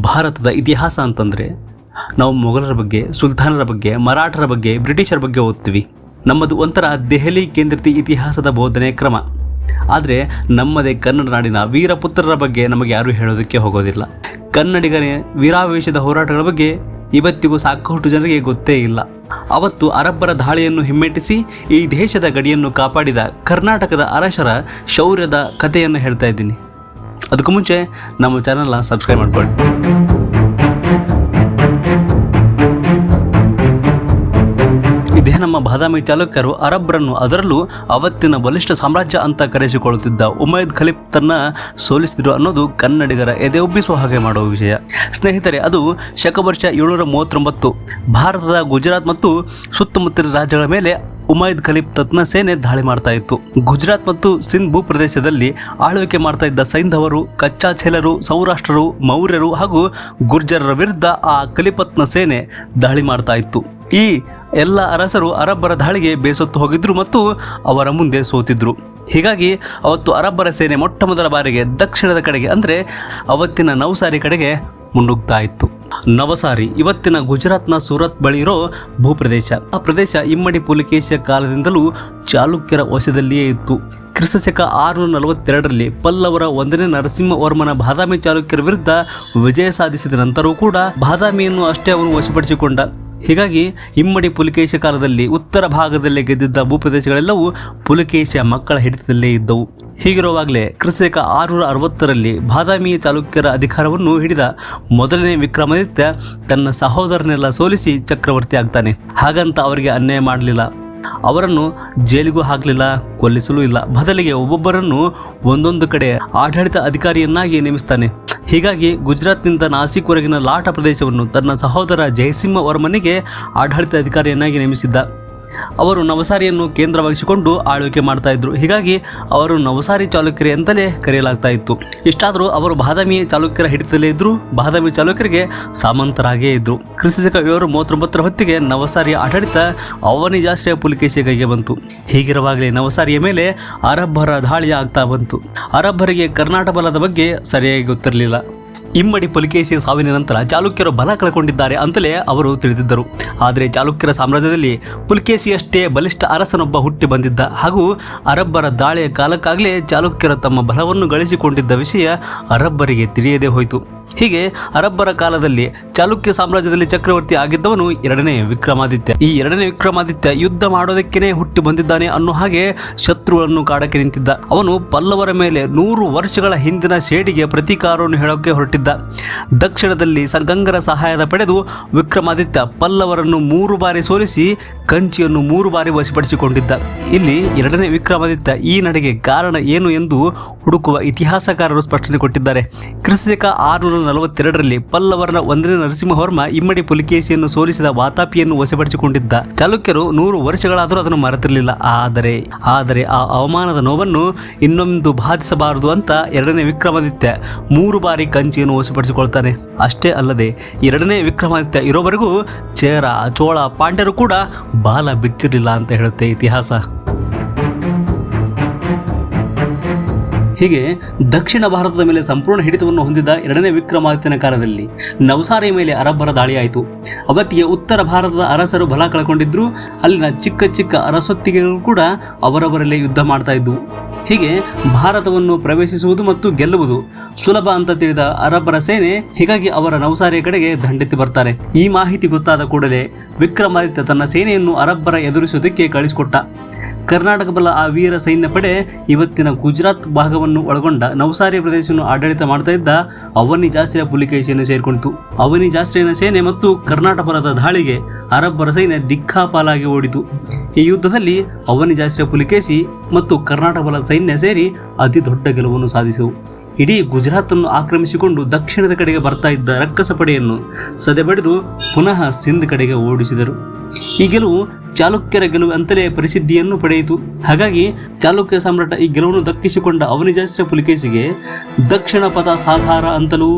ಭಾರತದ ಇತಿಹಾಸ ಅಂತಂದರೆ ನಾವು ಮೊಘಲರ ಬಗ್ಗೆ, ಸುಲ್ತಾನರ ಬಗ್ಗೆ, ಮರಾಠರ ಬಗ್ಗೆ, ಬ್ರಿಟಿಷರ ಬಗ್ಗೆ ಓದ್ತೀವಿ. ನಮ್ಮದು ಒಂಥರ ದೆಹಲಿ ಕೇಂದ್ರಿತ ಇತಿಹಾಸದ ಬೋಧನೆ ಕ್ರಮ. ಆದರೆ ನಮ್ಮದೇ ಕನ್ನಡ ನಾಡಿನ ವೀರಪುತ್ರರ ಬಗ್ಗೆ ನಮಗೆ ಯಾರೂ ಹೇಳೋದಕ್ಕೆ ಹೋಗೋದಿಲ್ಲ. ಕನ್ನಡಿಗರೇ ವೀರಾವೇಶದ ಹೋರಾಟಗಳ ಬಗ್ಗೆ ಇವತ್ತಿಗೂ ಸಾಕಷ್ಟು ಜನರಿಗೆ ಗೊತ್ತೇ ಇಲ್ಲ. ಅವತ್ತು ಅರಬ್ಬರ ದಾಳಿಯನ್ನು ಹಿಮ್ಮೆಟ್ಟಿಸಿ ಈ ದೇಶದ ಗಡಿಯನ್ನು ಕಾಪಾಡಿದ ಕರ್ನಾಟಕದ ಅರಸರ ಶೌರ್ಯದ ಕಥೆಯನ್ನು ಹೇಳ್ತಾ ಇದ್ದೀನಿ. ಅದಕ್ಕೂ ಮುಂಚೆ ನಮ್ಮ ಚಾನಲ್ನ ಸಬ್ಸ್ಕ್ರೈಬ್ ಮಾಡ್ಕೊಳ್ಳಿ. ನಮ್ಮ ಬಾದಾಮಿ ಚಾಲುಕ್ಯರು ಅರಬ್ರನ್ನು ಅದರಲ್ಲೂ ಅವತ್ತಿನ ಬಲಿಷ್ಠ ಸಾಮ್ರಾಜ್ಯ ಅಂತ ಕರೆಸಿಕೊಳ್ಳುತ್ತಿದ್ದ ಉಮೈದ್ ಖಲೀಫ್ ತನ್ನ ಸೋಲಿಸಿದರು ಅನ್ನೋದು ಕನ್ನಡಿಗರ ಎದೆ ಒಬ್ಬಿಸುವ ಹಾಗೆ ಮಾಡುವ ವಿಷಯ. ಸ್ನೇಹಿತರೆ, ಅದು ಶಕವರ್ಷ ಏಳ್ನೂರ ಮೂವತ್ತೊಂಬತ್ತು. ಭಾರತದ ಗುಜರಾತ್ ಮತ್ತು ಸುತ್ತಮುತ್ತಲಿನ ರಾಜ್ಯಗಳ ಮೇಲೆ ಉಮೈದ್ ಖಲೀಫ್ ತತ್ನ ಸೇನೆ ದಾಳಿ ಮಾಡ್ತಾ ಇತ್ತು. ಗುಜರಾತ್ ಮತ್ತು ಸಿಂಧ್ ಭೂಪ್ರದೇಶದಲ್ಲಿ ಆಳ್ವಿಕೆ ಮಾಡ್ತಾ ಇದ್ದ ಸೈಂಧವರು ಕಚ್ಚಾಚೇಲರು ಸೌರಾಷ್ಟ್ರರು, ಮೌರ್ಯರು ಹಾಗೂ ಗುರ್ಜರರ ವಿರುದ್ಧ ಆ ಖಲೀಫತ್ನ ಸೇನೆ ದಾಳಿ ಮಾಡ್ತಾ ಇತ್ತು. ಈ ಎಲ್ಲ ಅರಸರು ಅರಬ್ಬರ ದಾಳಿಗೆ ಬೇಸತ್ತು ಹೋಗಿದ್ರು ಮತ್ತು ಅವರ ಮುಂದೆ ಸೋತಿದ್ರು. ಹೀಗಾಗಿ ಅವತ್ತು ಅರಬ್ಬರ ಸೇನೆ ಮೊಟ್ಟ ಮೊದಲ ಬಾರಿಗೆ ದಕ್ಷಿಣದ ಕಡೆಗೆ ಅಂದರೆ ಅವತ್ತಿನ ನವಸಾರಿ ಕಡೆಗೆ ಮುನ್ನುಗ್ತಾ ಇತ್ತು ನವಸಾರಿ, ಇವತ್ತಿನ ಗುಜರಾತ್ನ ಸೂರತ್ ಬಳಿ ಇರೋ ಭೂಪ್ರದೇಶ. ಆ ಪ್ರದೇಶ ಇಮ್ಮಡಿ ಪುಲಿಕೇಶಿಯ ಕಾಲದಿಂದಲೂ ಚಾಲುಕ್ಯರ ವಶದಲ್ಲಿಯೇ ಇತ್ತು. ಕ್ರಿಸ್ತಶಕ ಆರುನೂರ ನಲವತ್ತೆರಡರಲ್ಲಿ ಪಲ್ಲವರ ಒಂದನೇ ನರಸಿಂಹವರ್ಮನ ಬಾದಾಮಿ ಚಾಲುಕ್ಯರ ವಿರುದ್ಧ ವಿಜಯ ಸಾಧಿಸಿದ ನಂತರವೂ ಕೂಡ ಬಾದಾಮಿಯನ್ನು ಅಷ್ಟೇ ಅವನು ವಶಪಡಿಸಿಕೊಂಡ. ಹೀಗಾಗಿ ಇಮ್ಮಡಿ ಪುಲಿಕೇಶ ಕಾಲದಲ್ಲಿ ಉತ್ತರ ಭಾಗದಲ್ಲಿ ಗೆದ್ದಿದ್ದ ಭೂಪ್ರದೇಶಗಳೆಲ್ಲವೂ ಪುಲಿಕೇಶ ಮಕ್ಕಳ ಹಿಡಿತದಲ್ಲೇ ಇದ್ದವು. ಹೀಗಿರುವಾಗಲೇ ಕ್ರಿಸ್ತಕ ಆರುನೂರ ಅರವತ್ತರಲ್ಲಿ ಬಾದಾಮಿ ಚಾಲುಕ್ಯರ ಅಧಿಕಾರವನ್ನು ಹಿಡಿದ ಮೊದಲನೇ ವಿಕ್ರಮಾದಿತ್ಯ ತನ್ನ ಸಹೋದರನೆಲ್ಲ ಸೋಲಿಸಿ ಚಕ್ರವರ್ತಿ ಆಗ್ತಾನೆ. ಹಾಗಂತ ಅವರಿಗೆ ಅನ್ಯಾಯ ಮಾಡಲಿಲ್ಲ. ಅವರನ್ನು ಜೈಲಿಗೂ ಹಾಕಲಿಲ್ಲ, ಕೊಲ್ಲಿಸಲೂ ಇಲ್ಲ. ಬದಲಿಗೆ ಒಬ್ಬೊಬ್ಬರನ್ನು ಒಂದೊಂದು ಕಡೆ ಆಡಳಿತ ಅಧಿಕಾರಿಯನ್ನಾಗಿ ನೇಮಿಸ್ತಾನೆ. ಹೀಗಾಗಿ ಗುಜರಾತ್ನಿಂದ ನಾಸಿಕ್ವರೆಗಿನ ಲಾಟ ಪ್ರದೇಶವನ್ನು ತನ್ನ ಸಹೋದರ ಜಯಸಿಂಹ ವರ್ಮನಿಗೆ ಆಡಳಿತ ಅಧಿಕಾರಿಯನ್ನಾಗಿ ನೇಮಿಸಿದ್ದ. ಅವರು ನವಸಾರಿಯನ್ನು ಕೇಂದ್ರವಾಗಿಸಿಕೊಂಡು ಆಳ್ವಿಕೆ ಮಾಡ್ತಾ ಇದ್ರು. ಹೀಗಾಗಿ ಅವರು ನವಸಾರಿ ಚಾಲುಕ್ಯರು ಅಂತಲೇ ಕರೆಯಲಾಗ್ತಾ ಇತ್ತು. ಇಷ್ಟಾದರೂ ಅವರು ಬಾದಾಮಿ ಚಾಲುಕ್ಯರ ಹಿಡಿತದಲ್ಲೇ ಇದ್ರು, ಬಾದಾಮಿ ಚಾಲುಕ್ಯರಿಗೆ ಸಾಮಂತರಾಗೇ ಇದ್ರು. ಕ್ರಿಸ್ತಕ ಏಳು ಮೂವತ್ತೊಂಬತ್ತರ ಹೊತ್ತಿಗೆ ನವಸಾರಿಯ ಆಡಳಿತ ಅವನಿಜಾಶ್ರಯ ಪುಲಿಕೇಶಿ ಕೈಗೆ ಬಂತು. ಹೀಗಿರುವಾಗಲೇ ನವಸಾರಿಯ ಮೇಲೆ ಅರಬ್ಬರ ದಾಳಿ ಆಗ್ತಾ ಬಂತು. ಅರಬ್ಬರಿಗೆ ಕರ್ನಾಟಕ ಬಲದ ಬಗ್ಗೆ ಸರಿಯಾಗಿ ಗೊತ್ತಿರಲಿಲ್ಲ. ಇಮ್ಮಡಿ ಪುಲಿಕೇಶಿಯ ಸಾವಿನ ನಂತರ ಚಾಲುಕ್ಯರು ಬಲ ಕಳ್ಕೊಂಡಿದ್ದಾರೆ ಅಂತಲೇ ಅವರು ತಿಳಿದಿದ್ದರು. ಆದರೆ ಚಾಲುಕ್ಯರ ಸಾಮ್ರಾಜ್ಯದಲ್ಲಿ ಪುಲಿಕೇಶಿಯಷ್ಟೇ ಬಲಿಷ್ಠ ಅರಸನೊಬ್ಬ ಹುಟ್ಟಿ ಬಂದಿದ್ದ ಹಾಗೂ ಅರಬ್ಬರ ದಾಳಿಯ ಕಾಲಕ್ಕಾಗಲೇ ಚಾಲುಕ್ಯರು ತಮ್ಮ ಬಲವನ್ನು ಗಳಿಸಿಕೊಂಡಿದ್ದ ವಿಷಯ ಅರಬ್ಬರಿಗೆ ತಿಳಿಯದೇ ಹೋಯಿತು. ಹೀಗೆ ಅರಬ್ಬರ ಕಾಲದಲ್ಲಿ ಚಾಲುಕ್ಯ ಸಾಮ್ರಾಜ್ಯದಲ್ಲಿ ಚಕ್ರವರ್ತಿ ಆಗಿದ್ದವನು ಎರಡನೇ ವಿಕ್ರಮಾದಿತ್ಯ. ಈ ಎರಡನೇ ವಿಕ್ರಮಾದಿತ್ಯ ಯುದ್ಧ ಮಾಡೋದಕ್ಕೇನೆ ಹುಟ್ಟಿ ಬಂದಿದ್ದಾನೆ ಅನ್ನೋ ಹಾಗೆ ಶತ್ರುಗಳನ್ನು ಕಾಡಕ್ಕೆ ನಿಂತಿದ್ದ. ಅವನು ಪಲ್ಲವರ ಮೇಲೆ ನೂರು ವರ್ಷಗಳ ಹಿಂದಿನ ಶೇಡಿಗೆ ಪ್ರತೀಕಾರವನ್ನು ಹೇಳೋಕೆ ಹೊರಟಿದ್ದ. ದಕ್ಷಿಣದಲ್ಲಿ ಗಂಗರ ಸಹಾಯದ ಪಡೆದು ವಿಕ್ರಮಾದಿತ್ಯ ಪಲ್ಲವರನ್ನು ಮೂರು ಬಾರಿ ಸೋಲಿಸಿ ಕಂಚಿಯನ್ನು ಮೂರು ಬಾರಿ ವಶಪಡಿಸಿಕೊಂಡಿದ್ದ. ಇಲ್ಲಿ ಎರಡನೇ ವಿಕ್ರಮಾದಿತ್ಯ ಈ ನಡೆಗೆ ಕಾರಣ ಏನು ಎಂದು ಹುಡುಕುವ ಇತಿಹಾಸಕಾರರು ಸ್ಪಷ್ಟನೆ ಕೊಟ್ಟಿದ್ದಾರೆ. ಕ್ರಿಸ್ತಕ ಆರುನೂರ ನಲವತ್ತೆರಡರಲ್ಲಿ ಪಲ್ಲವರನ ಒಂದನೇ ನರಸಿಂಹವರ್ಮ ಇಮ್ಮಡಿ ಪುಲಿಕೇಶಿಯನ್ನು ಸೋಲಿಸಿದ ವಾತಾಪಿಯನ್ನು ವಶಪಡಿಸಿಕೊಂಡಿದ್ದ. ಚಾಲುಕ್ಯರು ನೂರು ವರ್ಷಗಳಾದರೂ ಅದನ್ನು ಮರೆತಿರಲಿಲ್ಲ. ಆದರೆ ಆದರೆ ಆ ಅವಮಾನದ ನೋವನ್ನು ಇನ್ನೊಂದು ಬಾಧಿಸಬಾರದು ಅಂತ ಎರಡನೇ ವಿಕ್ರಮಾದಿತ್ಯ ಮೂರು ಬಾರಿ ಕಂಚಿಯನ್ನು ವಶಪಡಿಸಿಕೊಳ್ತಾನೆ ಅಷ್ಟೇ ಅಲ್ಲದೆ ಎರಡನೇ ವಿಕ್ರಮಾದಿತ್ಯ ಇರೋವರೆಗೂ ಚೇರ ಚೋಳ, ಪಾಂಡ್ಯರು ಕೂಡ ಬಾಲ ಬಿಚ್ಚಿರಲಿಲ್ಲ ಅಂತ ಹೇಳುತ್ತೆ ಇತಿಹಾಸ. ಹೀಗೆ ದಕ್ಷಿಣ ಭಾರತದ ಮೇಲೆ ಸಂಪೂರ್ಣ ಹಿಡಿತವನ್ನು ಹೊಂದಿದ್ದ ಎರಡನೇ ವಿಕ್ರಮಾದಿತ್ಯನ ಕಾಲದಲ್ಲಿ ನವಸಾರಿಯ ಮೇಲೆ ಅರಬ್ಬರ ದಾಳಿಯಾಯಿತು. ಅವತ್ತಿಗೆ ಉತ್ತರ ಭಾರತದ ಅರಸರು ಬಲ ಕಳ್ಕೊಂಡಿದ್ರು. ಅಲ್ಲಿನ ಚಿಕ್ಕ ಚಿಕ್ಕ ಅರಸೊತ್ತಿಗೆಗಳು ಕೂಡ ಅವರವರಲ್ಲೇ ಯುದ್ಧ ಮಾಡ್ತಾ ಇದ್ವು. ಹೀಗೆ ಭಾರತವನ್ನು ಪ್ರವೇಶಿಸುವುದು ಮತ್ತು ಗೆಲ್ಲುವುದು ಸುಲಭ ಅಂತ ತಿಳಿದ ಅರಬ್ಬರ ಸೇನೆ ಹೀಗಾಗಿ ಅವರ ನವಸಾರಿಯ ಕಡೆಗೆ ದಂಡೆತ್ತಿ ಬರ್ತಾರೆ. ಈ ಮಾಹಿತಿ ಗೊತ್ತಾದ ಕೂಡಲೇ ವಿಕ್ರಮಾದಿತ್ಯ ತನ್ನ ಸೇನೆಯನ್ನು ಅರಬ್ಬರ ಎದುರಿಸುವುದಕ್ಕೆ ಕಳಿಸಿಕೊಟ್ಟ. ಕರ್ನಾಟಕ ಬಲ ಆ ವೀರ ಸೈನ್ಯ ಪಡೆ ಇವತ್ತಿನ ಗುಜರಾತ್ ಭಾಗವನ್ನು ಒಳಗೊಂಡ ನವಸಾರಿ ಪ್ರದೇಶವನ್ನು ಆಡಳಿತ ಮಾಡ್ತಾ ಇದ್ದ ಅವನಿ ಜಾಸ್ರಿಯ ಪುಲಿಕೇಶಿಯನ್ನು ಸೇರಿಕೊಂಡಿತು. ಅವನಿ ಜಾಸ್ರಿಯನ ಸೇನೆ ಮತ್ತು ಕರ್ನಾಟಕ ಬಲದ ದಾಳಿಗೆ ಅರಬ್ಬರ ಸೈನ್ಯ ದಿಕ್ಕಾಪಾಲಾಗಿ ಓಡಿತು. ಈ ಯುದ್ಧದಲ್ಲಿ ಅವನಿ ಜಾಸ್ರಿಯ ಪುಲಿಕೇಶಿ ಮತ್ತು ಕರ್ನಾಟಕ ಬಲದ ಸೈನ್ಯ ಸೇರಿ ಅತಿ ದೊಡ್ಡ ಗೆಲುವನ್ನು ಸಾಧಿಸಿದವು. ಇಡೀ ಗುಜರಾತನ್ನು ಆಕ್ರಮಿಸಿಕೊಂಡು ದಕ್ಷಿಣದ ಕಡೆಗೆ ಬರ್ತಾ ಇದ್ದ ರಕ್ಕಸ ಪಡೆಯನ್ನು ಸದೆಬಡಿದು ಪುನಃ ಸಿಂಧ್ ಕಡೆಗೆ ಓಡಿಸಿದರು. ಈ ಗೆಲುವು ಚಾಲುಕ್ಯರ ಗೆಲುವು ಅಂತಲೇ ಪ್ರಸಿದ್ಧಿಯನ್ನು ಪಡೆಯಿತು. ಹಾಗಾಗಿ ಚಾಲುಕ್ಯ ಸಾಮ್ರಾಟ ಈ ಗೆಲುವನ್ನು ದಕ್ಕಿಸಿಕೊಂಡ ಅವನಿಜಾಸ್ತ್ರ ಪುಲಿಕೇಶಿಗೆ ದಕ್ಷಿಣ ಪದ ಸಾಧಾರ ಅಂತಲೂ,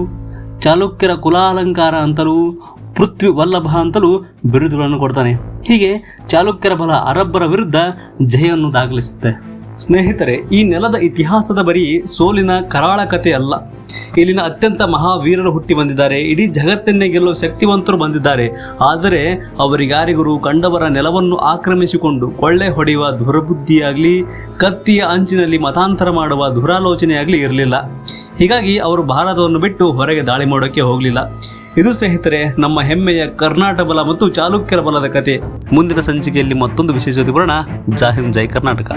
ಚಾಲುಕ್ಯರ ಕುಲಾಲಂಕಾರ ಅಂತಲೂ, ಪೃಥ್ವಿ ವಲ್ಲಭ ಅಂತಲೂ ಬಿರುದುಗಳನ್ನು ಕೊಡ್ತಾನೆ. ಹೀಗೆ ಚಾಲುಕ್ಯರ ಬಲ ಅರಬ್ಬರ ವಿರುದ್ಧ ಜಯವನ್ನು ದಾಖಲಿಸುತ್ತೆ. ಸ್ನೇಹಿತರೆ, ಈ ನೆಲದ ಇತಿಹಾಸದ ಬರೀ ಸೋಲಿನ ಕರಾಳ ಕಥೆ ಅಲ್ಲ ಇಲ್ಲಿನ ಅತ್ಯಂತ ಮಹಾವೀರರು ಹುಟ್ಟಿ ಬಂದಿದ್ದಾರೆ. ಇಡೀ ಜಗತ್ತನ್ನೇ ಗೆಲ್ಲುವ ಶಕ್ತಿವಂತರು ಬಂದಿದ್ದಾರೆ. ಆದರೆ ಅವರಿಗಾರಿಗರು ಕಂಡವರ ನೆಲವನ್ನು ಆಕ್ರಮಿಸಿಕೊಂಡು ಕೊಳ್ಳೆ ಹೊಡೆಯುವ ದುರಬುದ್ಧಿಯಾಗಲಿ, ಕತ್ತಿಯ ಅಂಚಿನಲ್ಲಿ ಮತಾಂತರ ಮಾಡುವ ದುರಾಲೋಚನೆಯಾಗಲಿ ಇರಲಿಲ್ಲ. ಹೀಗಾಗಿ ಅವರು ಭಾರತವನ್ನು ಬಿಟ್ಟು ಹೊರಗೆ ದಾಳಿ ಮಾಡೋಕ್ಕೆ ಹೋಗಲಿಲ್ಲ. ಇದು ಸ್ನೇಹಿತರೆ, ನಮ್ಮ ಹೆಮ್ಮೆಯ ಕರ್ನಾಟಕ ಬಲ ಮತ್ತು ಚಾಲುಕ್ಯರ ಬಲದ ಕತೆ. ಮುಂದಿನ ಸಂಚಿಕೆಯಲ್ಲಿ ಮತ್ತೊಂದು ವಿಶೇಷತೆ ಬರೋಣ. ಜೈ ಜೈ ಕರ್ನಾಟಕ.